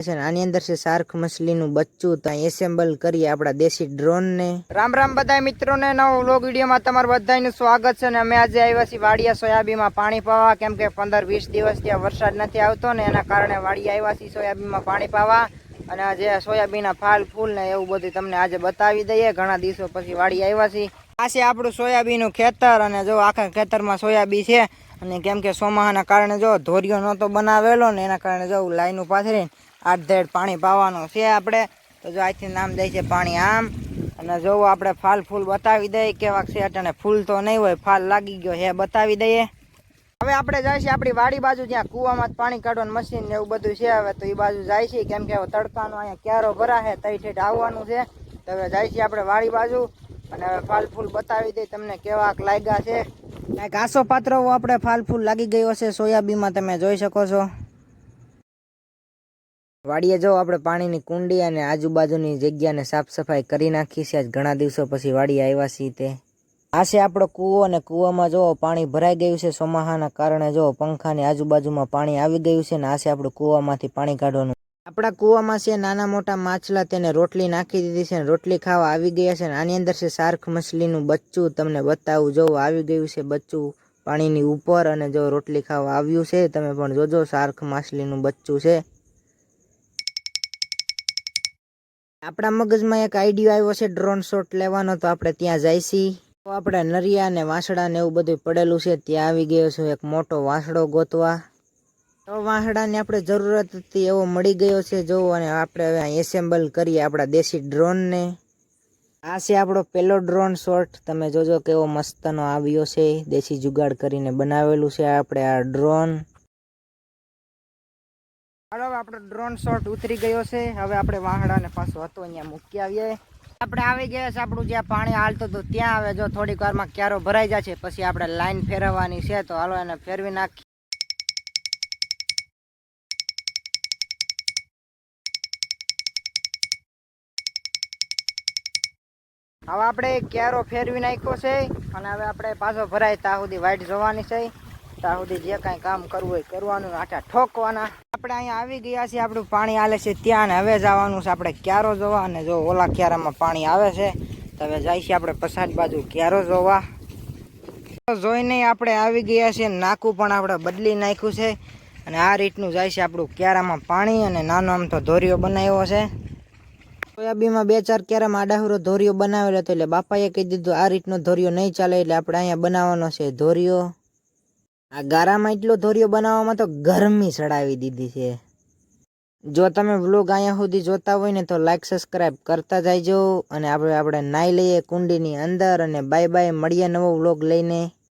આની અંદર છે શાર્ક મછલીનું બચ્ચું, તો એસેમ્બલ કરીએ આપણા દેશી ડ્રોન ને. રામ રામ બધા મિત્રોને, નવો વ્લોગ વિડીયોમાં તમારું બધાનું સ્વાગત છે ને, અમે આજે આવ્યા છીએ વાડિયા સોયાબીનમાં પાણી પાવા. કેમ કે પંદર વીસ દિવસ ત્યાં વરસાદ નથી આવતો ને, એના કારણે વાડિયા આવ્યા છીએ સોયાબીનમાં પાણી પાવા. અને આજે સોયાબીનના ફાલ, ફૂલ ને એવું બધું તમને આજે બતાવી દઈએ. ઘણા દિવસો પછી વાડી આવ્યા છીએ. આ આપણું સોયાબીનનું ખેતર અને જો આખા ખેતરમાં સોયાબી છે અને કેમ કે ચોમાહાના કારણે જો ધોરિયો નહોતો બનાવેલો ને એના કારણે જો લાઈનું પાથરીને આઠ ધેડ પાણી પાવાનું છે આપણે. તો જો આજથી નામ દે છે પાણી આમ. અને જો આપણે ફાલ ફૂલ બતાવી દઈએ કેવાક છે અને ફૂલ તો નહીં હોય, ફાલ લાગી ગયો હે બતાવી દઈએ. હવે આપણે જાય છે આપણી વાડી બાજુ જ્યાં કૂવામાં પાણી કાઢવાનું મશીન ને એવું બધું છે. હવે તો એ બાજુ જાય છે કેમ કે તડકાનો અહીંયા ક્યારો ભરા છે તઈ આવવાનું છે. તો હવે જાય છે આપણે વાડી બાજુ. અને હવે ફાલ ફૂલ બતાવી દઈ તમને કેવા લાગ્યા છે. કાંઈક આસો આપણે ફાલ ફૂલ લાગી ગયો છે. સોયાબીનમાં તમે જોઈ શકો છો. વાડીએ જો આપણે પાણીની કુંડી અને આજુબાજુની જગ્યાને સાફ સફાઈ કરી નાખી છે. ઘણા દિવસો પછી વાડી આવ્યા છીએ તે. આ છે આપણો કૂવો અને કૂવામાં જો પાણી ભરાઈ ગયું છે. ચોમાહાના કારણે જો પંખાની આજુબાજુમાં પાણી આવી ગયું છે ને આ છે આપણું કૂવામાંથી પાણી કાઢવાનું. આપણા કૂવામાં છે નાના મોટા માછલા તેને રોટલી નાખી દીધી છે રોટલી ખાવા આવી ગયા છે આની અંદર છે શાર્ક મછલીનું બચ્ચું તમને બતાવું. જો આવી ગયું છે બચ્ચું પાણીની ઉપર અને જો રોટલી ખાવા આવ્યું છે, તમે પણ જોજો શાર્ક માછલીનું બચ્ચું છે. આપણા મગજમાં એક આઈડિયો આવ્યો છે, ડ્રોન શોટ લેવાનો, તો આપણે ત્યાં જઈશી. તો આપણે નરિયા ને વાંસડા ને એવું બધું પડેલું છે, ત્યાં આવી ગયો છે, એક મોટો વાંસડો ગોતવા. તો વાંસડાની આપણે જરૂરત હતી એવો મળી ગયો છે જો અને આપણે હવે એસેમ્બલ કરીએ આપણા દેશી ડ્રોનને આ છે આપણો પેલો ડ્રોન શોટ તમે જોજો કેવો મસ્તનો આવ્યો છે, દેશી જુગાડ કરીને બનાવેલું છે આપણે આ ડ્રોન હાલો આપણો ડ્રોન શોટ ઉતરી ગયો છે. હવે આપણે વાહડાને પાછો હતો અહીંયા મૂકી આવીએ. આપણે આવી ગયા છે આપણું જ્યાં પાણી હાલતું હતું, ત્યાં આવે. જો થોડીક વારમાં ક્યારો ભરાઈ જાય છે, પછી આપણે લાઈન ફેરવવાની છે, તો હાલો એને ફેરવી નાખી હવે આપણે ક્યારો ફેરવી નાખ્યો છે અને હવે આપણે પાછો ભરાય ત્યાં સુધી વાઇટ જોવાની છે. ત્યાં સુધી જે કાંઈ કામ કરવું હોય કરવાનું આટા ઠોકવાના. આપણે અહીંયા આવી ગયા છીએ, આપણું પાણી હાલે છે ત્યાં અને હવે જવાનું છે આપણે ક્યારો જોવા અને જો ઓલા ક્યારામાં પાણી આવે છે, તો હવે જાય છે આપણે પ્રસાદ બાજુ ક્યારો જોવા. જોઈને આપણે આવી ગયા છીએ, નાકું પણ આપણે બદલી નાખ્યું છે. અને આ રીતનું જાય છે આપણું ક્યારામાં પાણી અને નાનો આમ તો ધોરીઓ બનાવ્યો છે. સોયાબીનમાં બે ચાર ક્યારામાં આડાહુરો ધોરિયો બનાવેલો હતો એટલે બાપાએ કહી દીધું, આ રીતનો ધોરિયો નહીં ચાલે એટલે આપણે અહીંયા બનાવવાનો છે ધોરિયો. આ ગારામાં એટલો ધોરિયો બનાવવામાં તો ગરમી ચડાવી દીધી છે. જો તમે વ્લોગ અહીંયા સુધી જોતા હોય ને તો લાઈક સબસ્ક્રાઈબ કરતા જાયજો અને આપણે આપણે નાહી લઈએ કુંડીની અંદર અને બાય બાય મળીએ નવો વ્લોગ લઈને.